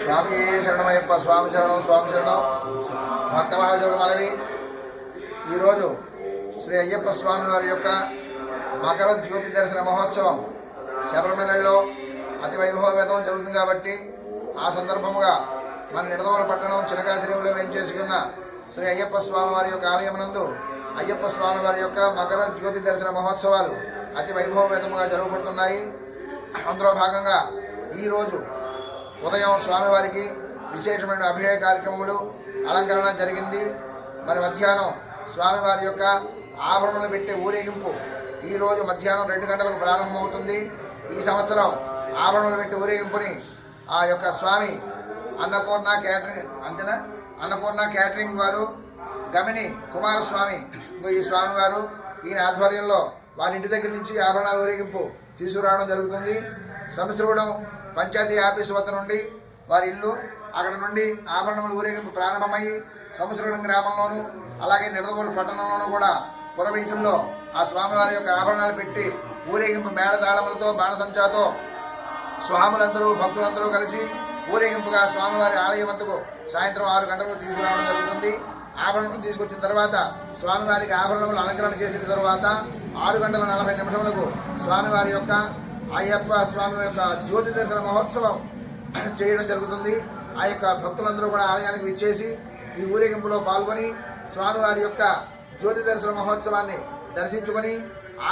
స్వామి శరణమయ్యప్ప స్వామి శరణం స్వామి శరణం. భక్త మహాశరుడు మనవి ఈరోజు శ్రీ అయ్యప్ప స్వామి వారి యొక్క మకర జ్యోతి దర్శన మహోత్సవం శబరిమలలో అతి వైభవవేతం జరుగుతుంది కాబట్టి ఆ సందర్భముగా మన నిడదవల పట్టణం చినకాశ్రీలో వేయించేసుకున్న శ్రీ అయ్యప్ప స్వామి వారి యొక్క ఆలయమునందు అయ్యప్ప స్వామి వారి యొక్క మకర జ్యోతి దర్శన మహోత్సవాలు అతి వైభవవేతముగా జరుగుపడుతున్నాయి అందులో భాగంగా ఈరోజు ఉదయం స్వామివారికి విశేషమైన అభిషేక కార్యక్రమములు అలంకరణ జరిగింది. మరి మధ్యాహ్నం స్వామివారి యొక్క ఆభరణలు పెట్టే ఊరేగింపు ఈరోజు మధ్యాహ్నం రెండు గంటలకు ప్రారంభమవుతుంది. ఈ సంవత్సరం ఆభరణలు పెట్టి ఊరేగింపుని ఆ యొక్క స్వామి అన్నపూర్ణ క్యాటరింగ్ అంతేనా? అన్నపూర్ణ క్యాటరింగ్ వారు గమిని కుమారస్వామి ఇంకో ఈ స్వామివారు ఈయన ఆధ్వర్యంలో వారి ఇంటి దగ్గర నుంచి ఆభరణాల ఊరేగింపు తీసుకురావడం జరుగుతుంది. సంవత్సరం పంచాయతీ ఆఫీసు వద్ద నుండి వారి ఇల్లు అక్కడ నుండి ఆభరణముల ఊరేగింపు ప్రారంభమయ్యి సంవత్సరం గ్రామంలోను అలాగే నిడదవోలు పట్టణంలోనూ కూడా పురవీధుల్లో ఆ స్వామివారి యొక్క ఆభరణాలు పెట్టి ఊరేగింపు మేళతాళములతో బాణసంచాతో స్వాములందరూ భక్తులందరూ కలిసి ఊరేగింపుగా స్వామివారి ఆలయం వద్దకు సాయంత్రం ఆరు గంటలకు తీసుకురావడం జరుగుతుంది. ఆభరణములు తీసుకొచ్చిన తర్వాత స్వామివారికి ఆభరణములు అలంకరణ చేసిన తర్వాత ఆరు గంటల నలభై నిమిషములకు స్వామివారి యొక్క అయ్యప్ప స్వామి యొక్క జ్యోతి దర్శన మహోత్సవం చేయడం జరుగుతుంది. ఆ యొక్క భక్తులందరూ కూడా ఆలయానికి విచ్చేసి ఈ ఊరేగింపులో పాల్గొని స్వామివారి యొక్క జ్యోతి దర్శన మహోత్సవాన్ని దర్శించుకొని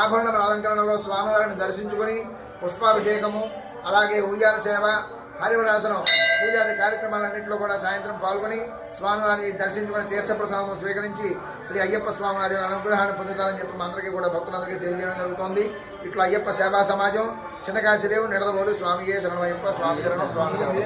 ఆభరణముల అలంకరణలో స్వామివారిని దర్శించుకొని పుష్పాభిషేకము అలాగే ఉయ్యాల సేవ హరివరాసనం పూజాది కార్యక్రమాలన్నింటిలో కూడా సాయంత్రం పాల్గొని స్వామివారిని దర్శించుకుని తీర్థప్రసాదం స్వీకరించి శ్రీ అయ్యప్ప స్వామి వారి అనుగ్రహాన్ని పొందుతారని చెప్పి అందరికీ కూడా భక్తులందరికీ తెలియజేయడం జరుగుతోంది. ఇట్లా అయ్యప్ప సేవా సమాజం చిన్నకాశిరేవు నిడదబోలు స్వామియే శరణమయ్యప్ప స్వామి శరణం స్వామి అందరూ.